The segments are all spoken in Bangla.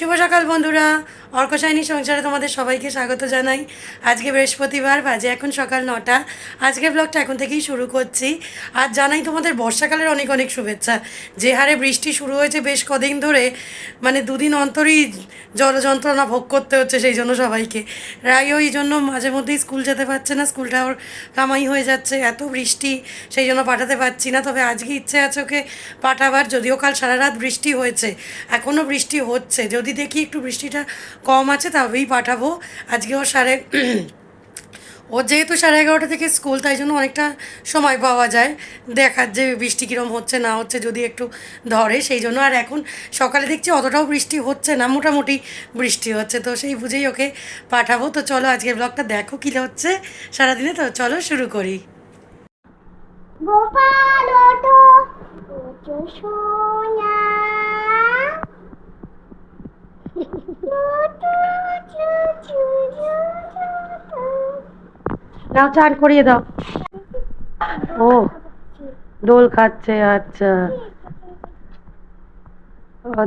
শুভ সকাল বন্ধুরা। অর্কশাইনী সংসারে তোমাদের সবাইকে স্বাগত জানাই। আজকে বৃহস্পতিবার বাজে এখন সকাল নটা। আজকে ব্লগটা এখন থেকেই শুরু করছি। আর জানাই তোমাদের বর্ষাকালের অনেক অনেক শুভেচ্ছা। যে হারে বৃষ্টি শুরু হয়েছে বেশ কদিন ধরে মানে দুদিন অন্তরই জল যন্ত্রণা ভোগ করতে হচ্ছে সেই জন্য সবাইকে। রায়ও এই জন্য মাঝে মধ্যেই স্কুল যেতে পারছে না স্কুলটা ওর কামাই হয়ে যাচ্ছে, এত বৃষ্টি সেই জন্য পাঠাতে পারছি না। তবে আজকে ইচ্ছে আছে ওকে পাঠাবার, যদিও কাল সারা রাত বৃষ্টি হয়েছে এখনও বৃষ্টি হচ্ছে। যদি দেখি একটু বৃষ্টিটা কম আছে, তবেই পাঠাবো। আজকে ও সাড়ে ওর যেহেতু সাড়ে এগারোটা থেকে স্কুল, তাই জন্য অনেকটা সময় পাওয়া যায়। দেখার যে বৃষ্টি কীরম হচ্ছে, না হচ্ছে যদি একটু ধরে, সেই জন্য। আর এখন সকালে দেখছি অতটাও বৃষ্টি হচ্ছে না, মোটামুটি বৃষ্টি হচ্ছে। তো সেই বুঝেই ওকে পাঠাবো। তো চলো আজকের ব্লগটা দেখো কী হচ্ছে সারাদিনে। তো চলো শুরু করি। গোপাল ওঠো সোনা। নাও চান করিয়ে দাও। ও, দোল খাচ্ছে আচ্ছা।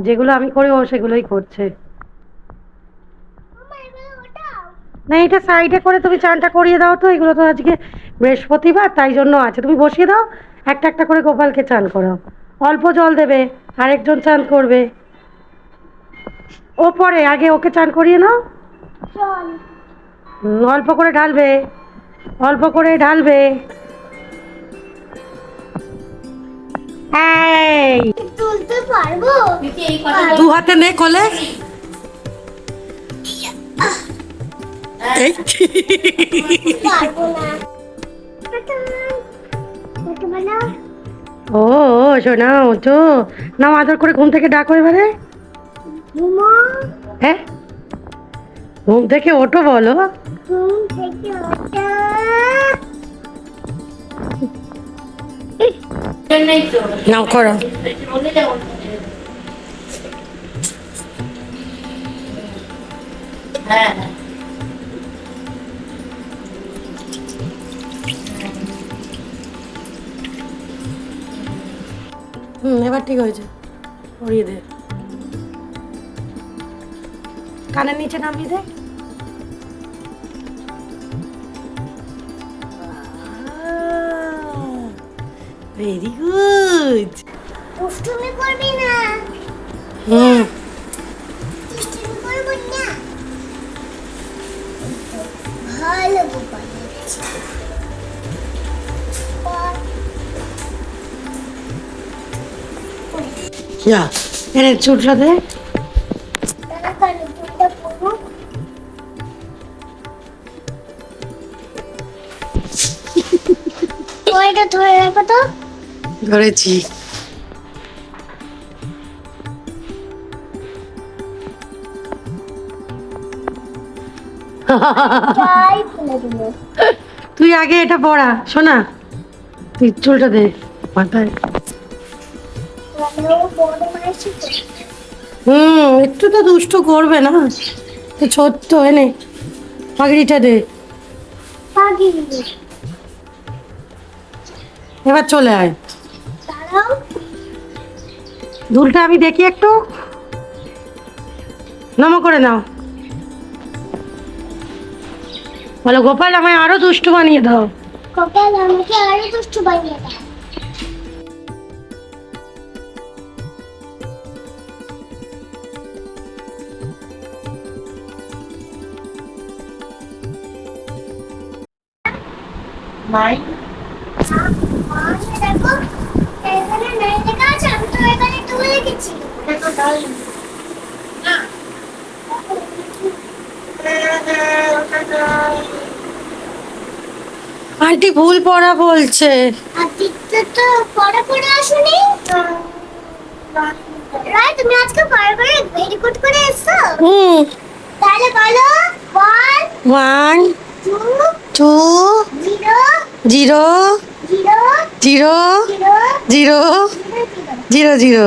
যেগুলো আমি করি, ও সেগুলোই করছে। না, এটা সাইডে করে তুমি চানটা করিয়ে দাও তো, এগুলো তো আজকে বৃহস্পতিবার, তাই জন্য আছে। তুমি বসিয়ে দাও, একটা একটা করে গোপালকে চান করাও। অল্প জল দেবে, আরেকজন চান করবে। ও পরে আগে ওকে চান করিয়ে নাও। অল্প করে ঢালবে অল্প করে ঢালবে। এই। তুলতে পারব? দু হাতে নে কোলে। এই। পারব না। টাটা। ও ও, শোনা ওঠো নাও আদর করে ঘুম থেকে ডাকো এবারে। ঘুমো। হ্যাঁ? ঘুম থেকে ওঠো বলো। নাও করো। হুম এবার ঠিক হয়েছে। পরিয়ে দে। কানের নিচে নামিয়ে দে। ভেরি গুড দুষ্টুমি করবি না। হুম দুষ্টুমি করব না। ভালো গোপাল যা এনে চুটটা দে ওইটা ধরে রাখো তো? ধরেছি। তুই আগে এটা পড়া শোনা। তুই চুলটা দে মাথায়। আমরাও হুম একটু তো দুষ্ট করবে না। তো ছোট্ট এনে। পাগড়িটা দে। পাগি এবার চলে আয়। দাঁড়াও। দুলটা আমি দেখি একটু। নম করে নাও। বলো গোপাল আমায় আরও দুষ্টু বানিয়ে দাও। কপাল আমাকে আরও দুষ্টু বানিয়ে দাও। মাই মাকে দেখো এখানে নাই লেখা আছে আমি তো এখানে তুলে লিখেছি দেখো তাই আন্টি ভুল পড়া বলছে। আর তো পড়া পড়ে আসুনি? রায় তুমি আজকে পড়া পড়ে ভেরি গুড করে এসছো? হুম। তাহলে বলো one one two two zero zero zero zero zero zero zero zero zero zero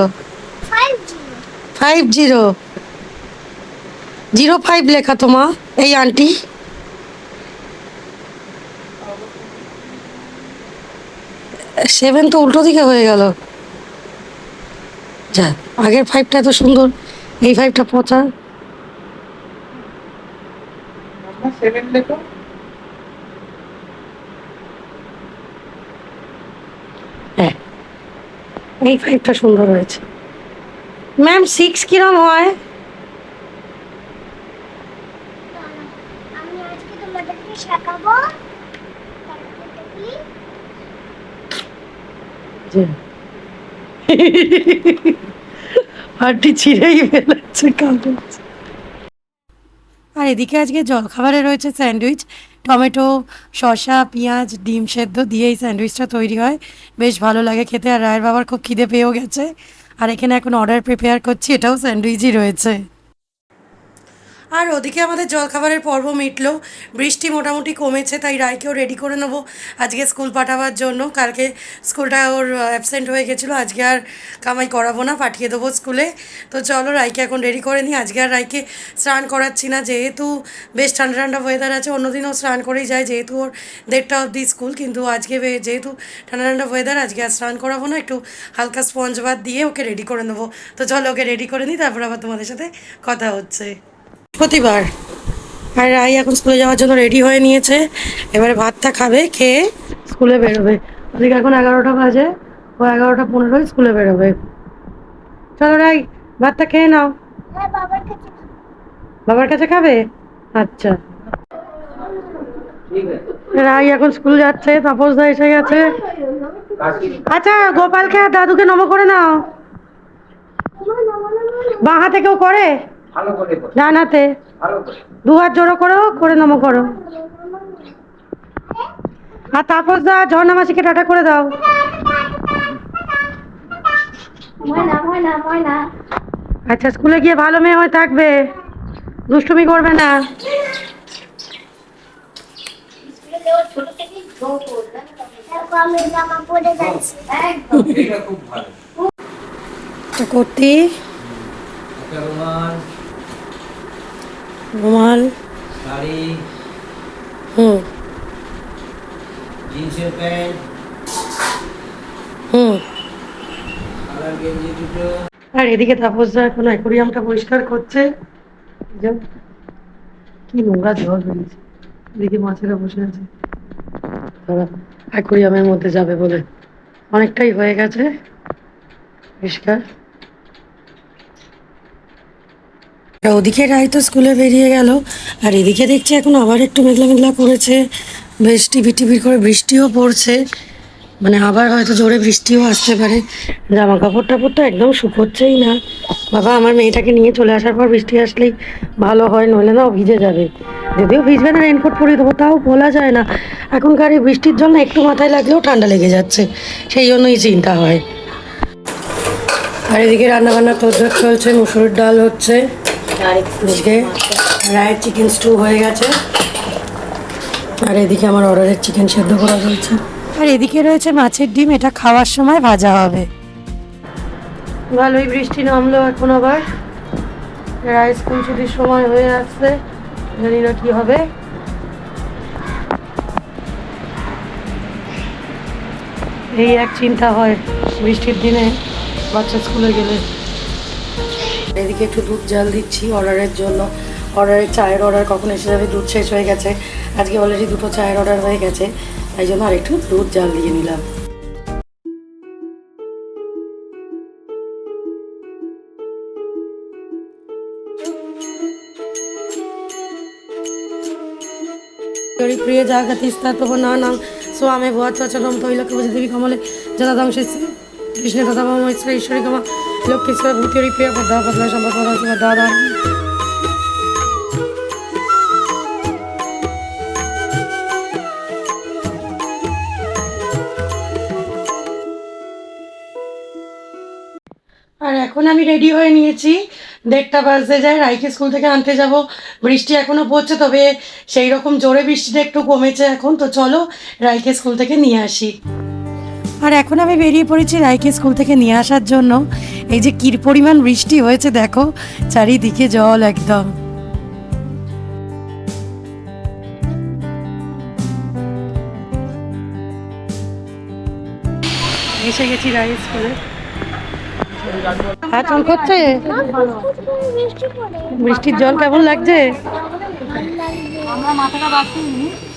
five zero five zero zero five লেখা তোমা এই আন্টি সেভেন তো উল্টো দিকে হয়ে গেল। যা আগের ফাইভটা এত সুন্দর এই ফাইভটা পচা। হ্যাঁ এই ফাইভটা সুন্দর হয়েছে। ম্যাম সিক্স কিরম হয়? আমি আজকে তোমাদেরকে শেখাবো। তারপরে ছিঁড়েই ফেলাচ্ছে কাগজ আর এদিকে আজকে জলখাবারে রয়েছে স্যান্ডউইচ। টমেটো শসা পেঁয়াজ ডিম সেদ্ধ দিয়ে এই স্যান্ডউইচটা তৈরি হয়। বেশ ভালো লাগে খেতে। আর রায়ের বাবার খুব খিদে পেয়েও গেছে। আর এখানে এখন অর্ডার প্রিপেয়ার করছি এটাও স্যান্ডউইচই রয়েছে। আর ওদিকে আমাদের জলখাবারের পর্ব মিটলো। বৃষ্টি মোটামুটি কমেছে, তাই রায়কেও রেডি করে নেব। আজকে স্কুল পাঠাবার জন্য। কালকে স্কুলটা ওর অ্যাবসেন্ট হয়ে গেছিল। আজকে আর কামাই করাবো না, পাঠিয়ে দেবো স্কুলে তো চলো, রায়কে এখন রেডি করে নিই। আজকে আর রায়কে স্নান করাচ্ছি না, যেহেতু বেশ ঠান্ডা ঠান্ডা ওয়েদার আছে। অন্যদিনও স্নান করেই যায়, যেহেতু ওর দেড়টা অবধি স্কুল কিন্তু আজকে যেহেতু ঠান্ডা ঠান্ডা ওয়েদার আজকে আর স্নান করাবো না। একটু হালকা স্পঞ্জ বাদ দিয়ে ওকে রেডি করে নেব। তো চলো, ওকে রেডি করে নিই, তারপর আবার তোমাদের সাথে কথা হচ্ছে। প্রতিবার। আর রাই এখন স্কুলে যাওয়ার জন্য রেডি হয়ে নিয়েছে। এবারে ভাতটা খাবে খেয়ে স্কুলে বেরোবে। ওদিকে এখন এগারোটা বাজে ও এগারোটা পনেরোই স্কুলে বেরোবে। চলো রাই ভাতটা খেয়ে নাও। হ্যাঁ বাবার কাছে খাবে। আচ্ছা। রাই এখন স্কুল যাচ্ছে তাপস দা এসে গেছে। আচ্ছা গোপালকে আর দাদুকে নম করে নাও। বাঁ হাতে কেউ করে? ভালো করে ডান হাতে ভালো করে। দু হাত জোড়ো করো করে নম করো। আর তাপস দা ঝর্ণা মাসিকে টাটা করে দাও। আচ্ছা স্কুলে গিয়ে ভালো মেয়ে হয়ে থাকবে। দুষ্টুমি করবে না। কুর্তি? রুমাল। শাড়ি। হুম। জিন্সের প্যান্ট। হুম। কালার গেঞ্জি দুটো। আর এদিকে তাপস দা এখন অ্যাকোরিয়ামটা পরিষ্কার করছে। কি নোংরা জল বেরিয়েছে। এদিকে মাছেরা বসে আছে। তারা অ্যাকোরিয়ামের মধ্যে যাবে বলে। অনেকটাই হয়ে গেছে। পরিষ্কার আর ওদিকে রায় তো স্কুলে বেরিয়ে গেল। আর এদিকে দেখছি এখন আবার একটু মেঘলা মেঘলা করেছে। বেশ টিভি টিপি করে বৃষ্টিও পড়ছে। মানে আবার হয়তো জোরে বৃষ্টিও আসতে পারে। জামা কাপড় টাপড় তো একদম শুকোচ্ছেই না। বাবা, আমার মেয়েটাকে নিয়ে চলে আসার পর বৃষ্টি আসলেই ভালো হয়, নইলে না ভিজে যাবে। যদিও ভিজবে না রেনকোট পরিয়ে দেবো, তাও বলা যায় না। এখনকার এই বৃষ্টির জন্য একটু মাথায় লাগলেও ঠান্ডা লেগে যাচ্ছে। সেই জন্যই চিন্তা হয়। আর এদিকে রান্নাবান্না তোর চলছে, মুসুরির ডাল হচ্ছে। এদিকে রায়ের চিকেন স্টু হয়ে গেছে। আর এদিকে আমার অর্ডারের চিকেন সেদ্ধ করা চলছে। আর এদিকে রয়েছে মাছের ডিম, এটা খাওয়ার সময় ভাজা হবে। ভালোই বৃষ্টি নামলো এখন আবার। রায় স্কুল ছুটির সময় হয়ে আসছে, জানি না কি হবে। এই এক চিন্তা হয় বৃষ্টির দিনে বাচ্চা স্কুলে গেলে। এদিকে একটু দুধ জাল দিচ্ছি অর্ডারের জন্য। অর্ডারের চায়ের অর্ডার কখন এসে যাবে? দুধ শেষ হয়ে গেছে। আজকে অলরেডি দুটো চায়ের অর্ডার হয়ে গেছে। তাই জন্য আরেকটু দুধ জাল দিয়ে নিলাম। প্রিয় জাগতিস্তা তব নানাং স্বামে ভুয়াচরম তৈলকে বুঝে দেবী কমলে। যথাংশে আর এখন আমি রেডি হয়ে নিয়েছি দেড়টা বাজতে যায় রাইকে স্কুল থেকে আনতে যাব বৃষ্টি এখনও পড়ছে তবে সেই রকম জোরে বৃষ্টিটা একটু কমেছে এখন তো চলো রাইকে স্কুল থেকে নিয়ে আসি আর এখন আমি বেরিয়ে পড়েছি রাইকে স্কুল থেকে নিয়ে আসার জন্য। এই যে কির পরিমাণ বৃষ্টি হয়েছে দেখো চারিদিকে জল একদম। এসে গেছি রাই স্কুলে। করছে বৃষ্টির জল কেমন লাগছে?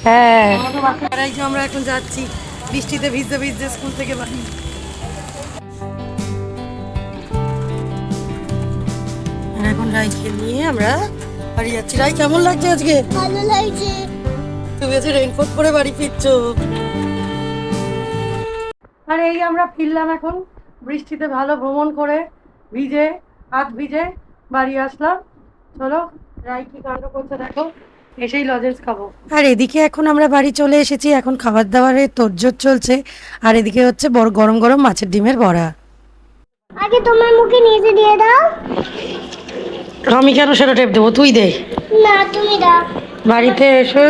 হ্যাঁ। আমরা এখন যাচ্ছি। বৃষ্টিতে ভিজতে ভিজতে স্কুল থেকে বাড়ি। আর এখন রাইকে নিয়ে আমরা বাড়ি যাচ্ছি। রাই কেমন লাগছে আজকে? ভালো লাগছে। তুমি আজকে রেনকোট পরে বাড়ি ফিরছো। আর এই আমরা ফিরলাম এখন। বৃষ্টিতে ভালো ভ্রমণ করে ভিজে হাত ভিজে বাড়ি আসলাম। চলো রাই কি কাণ্ড করছে দেখো। এসেই লজেন্স খাব। আর এদিকে এখন আমরা বাড়ি চলে এসেছি এখন খাবার দাবারের তোড়জোড় চলছে। আর এদিকে হচ্ছে বড় গরম গরম মাছের ডিমের বড়া। আগে তোমার মুখে নিজে দিয়ে দাও। আমি কেন সেটা টেপ দেবো? তুই দে। না তুমি দাও। বাড়িতে এসে।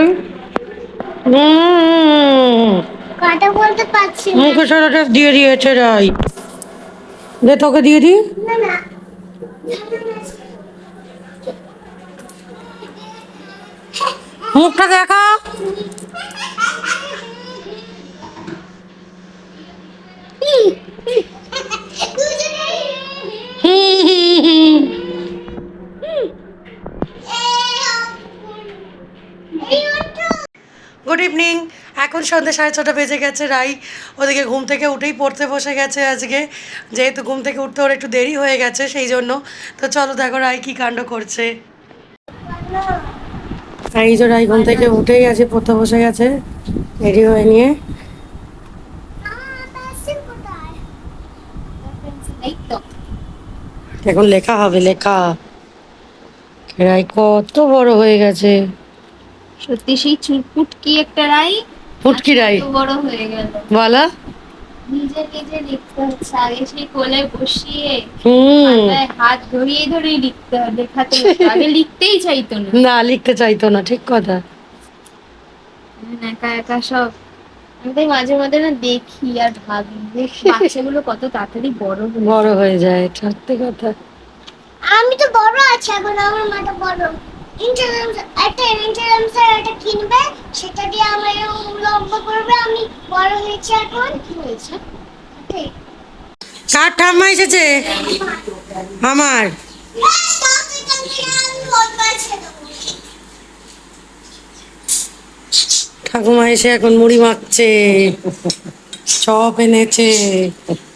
কাটা বলতে পারছি মুখে সেটা টেপ দিয়ে দিয়েছে রাই। দে তোকে দিয়ে দিই। না না। মুখটা দেখা। গুড ইভিনিং এখন সন্ধ্যে সাড়ে ছটা বেজে গেছে, রাই। ওদিকে ঘুম থেকে উঠেই পড়তে বসে গেছে আজকে। যেহেতু ঘুম থেকে উঠতে ওর একটু দেরি হয়ে গেছে, সেই জন্য। তো চলো দেখো রাই কি কাণ্ড করছে। আর এই যে ঘুম থেকে উঠেই আছে পড়তে বসে গেছে রেডি হয়ে নিয়ে। এখন লেখা হবে লেখা। রাই কত বড় হয়ে গেছে। সত্যি সেই চুরপুট কি একটা রাই ফুটকি রাই বড় হয়ে গেল। বলা? নিজে নিজে লিখতে হচ্ছে আগে সেই কোলে বসিয়ে হাত ধরিয়ে ধরিয়ে লিখতে আগে লিখতেই চাইতো না। না লিখতে চাইতো না ঠিক কথা। একা একা সব। আমি তাই মাঝে মাঝে না দেখি আর ভাবি বাচ্চাগুলো কত তাড়াতাড়ি বড় বড় হয়ে যায় সত্যি কথা। আমি তো বড় আছি এখন আমার মাটা বড়। একটা কিনবে সেটা দিয়ে আমার লম্বা করবে আমি বড় হয়েছি এখন। কি হয়েছে? কার ঠাম্মা এসেছে? আমার। ঠাকুমা এসে এখন মুড়ি মাখছে চপ এনেছে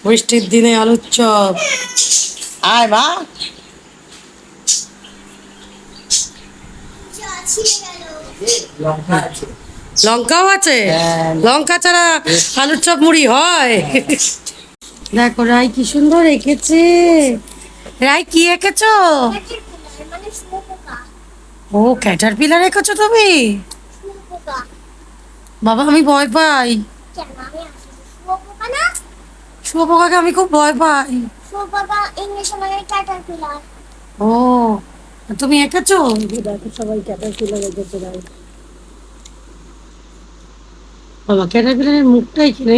বৃষ্টির দিনে আলুর চপ। আয় বা যা, ছিঁড়ে গেল। লঙ্কা আছে লঙ্কাও আছে। লঙ্কা ছাড়া আলুর চপ মুড়ি হয় দেখো রাই কি সুন্দর এঁকেছে রাই কি এঁকেছো মানে। ও ক্যাটার পিলার এঁকেছো তুমি বাবা আমি ভয় পাই? শুয়োপোকাকে আমি খুব ভয় পাই শুঁয়োপোকা ইংলিশে মানে caterpillar। ও তুমি এঁকেছো? দেখো সবাই ক্যাটার পিলার এঁকেছে রাই বাবা ক্যাটার পিলারের মুখটাই কিনে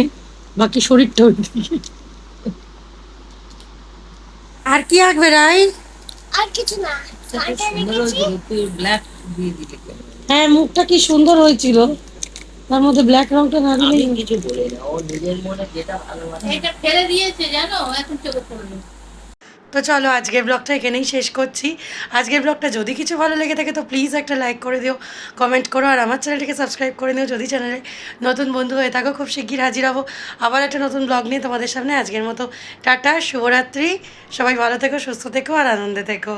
বাকি শরীরটা ওইদিকে আর কি আঁকবে রাই? আর কিছু না। হ্যাঁ মুখটা কি সুন্দর হয়েছিল। তার মধ্যে ব্ল্যাক রংটা না দিলে কিছু বলে না ও নিজের মনে যেটা ভালোবাসে। এটা ফেলে দিয়েছে জানো? এখন চোখে পড়ল। তো চলো আজকের ব্লগটা এখানেই শেষ করছি। আজকের ব্লগটা যদি কিছু ভালো লেগে থাকে তো প্লিজ একটা লাইক করে দিও কমেন্ট করো আর আমার চ্যানেলটিকে সাবস্ক্রাইব করে নিও। যদি চ্যানেলে নতুন বন্ধু হয়ে থাকো, খুব শিগগির হাজির হব। আবার একটা নতুন ব্লগ নিয়ে তোমাদের সামনে। আজকের মতো টাটা, শুভরাত্রি। সবাই ভালো থেকো, সুস্থ থেকো আর আনন্দে থেকো।